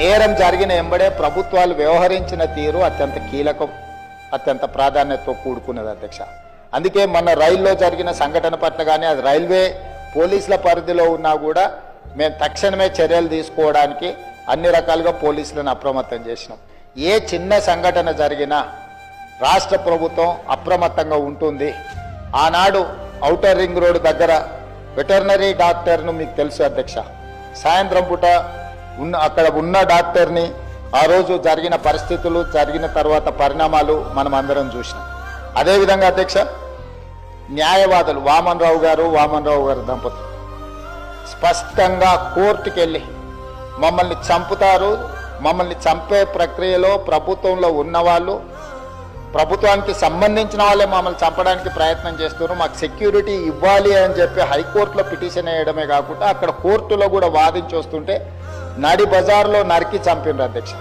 నేరం జరిగిన ఎంబడే ప్రభుత్వాలు వ్యవహరించిన తీరు అత్యంత కీలకం అత్యంత ప్రాధాన్యతతో కూడుకున్నది అధ్యక్ష. అందుకే మన రైల్లో జరిగిన సంఘటన పట్ల కానీ అది రైల్వే పోలీసుల పరిధిలో ఉన్నా కూడా మేము తక్షణమే చర్యలు తీసుకోవడానికి అన్ని రకాలుగా పోలీసులను అప్రమత్తం చేసినాం. ఏ చిన్న సంఘటన జరిగినా రాష్ట్ర ప్రభుత్వం అప్రమత్తంగా ఉంటుంది. ఆనాడు ఔటర్ రింగ్ రోడ్ దగ్గర వెటర్నరీ డాక్టర్ను మీకు తెలుసు అధ్యక్ష. సాయంత్రం పూట ఉన్న అక్కడ ఉన్న డాక్టర్ని ఆ రోజు జరిగిన పరిస్థితులు జరిగిన తర్వాత పరిణామాలు మనం అందరం చూసినాం. అదేవిధంగా అధ్యక్ష న్యాయవాదులు వామన్ రావు గారు వామన్ రావు గారు దంపతులు స్పష్టంగా కోర్టుకి వెళ్ళి మమ్మల్ని చంపుతారు మమ్మల్ని చంపే ప్రక్రియలో ప్రభుత్వంలో ఉన్నవాళ్ళు ప్రభుత్వానికి సంబంధించిన వాళ్ళే మమ్మల్ని చంపడానికి ప్రయత్నం చేస్తున్నారు మాకు సెక్యూరిటీ ఇవ్వాలి అని చెప్పి హైకోర్టులో పిటిషన్ వేయడమే కాకుండా అక్కడ కోర్టులో కూడా వాదించి వస్తుంటే నడి బజార్లో నరికి చంపినారు అధ్యక్ష.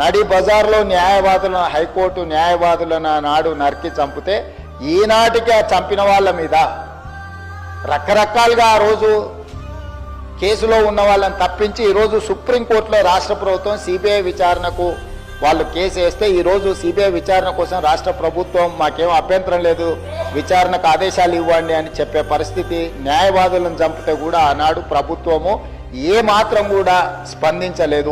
నడి బజార్లో న్యాయవాదులను హైకోర్టు న్యాయవాదులను నాడు నరికి చంపితే ఈనాటికి ఆ చంపిన వాళ్ళ మీద రకరకాలుగా ఆ రోజు కేసులో ఉన్న వాళ్ళని తప్పించి ఈరోజు సుప్రీంకోర్టులో రాష్ట్ర ప్రభుత్వం సిబిఐ విచారణకు వాళ్ళు కేసు వేస్తే ఈరోజు సిబిఐ విచారణ కోసం రాష్ట్ర ప్రభుత్వం మాకేం అభ్యంతరం లేదు విచారణకు ఆదేశాలు ఇవ్వండి అని చెప్పే పరిస్థితి న్యాయవాదులను చంపితే కూడా ఆనాడు ప్రభుత్వము ఏ మాత్రం కూడా స్పందించలేదు.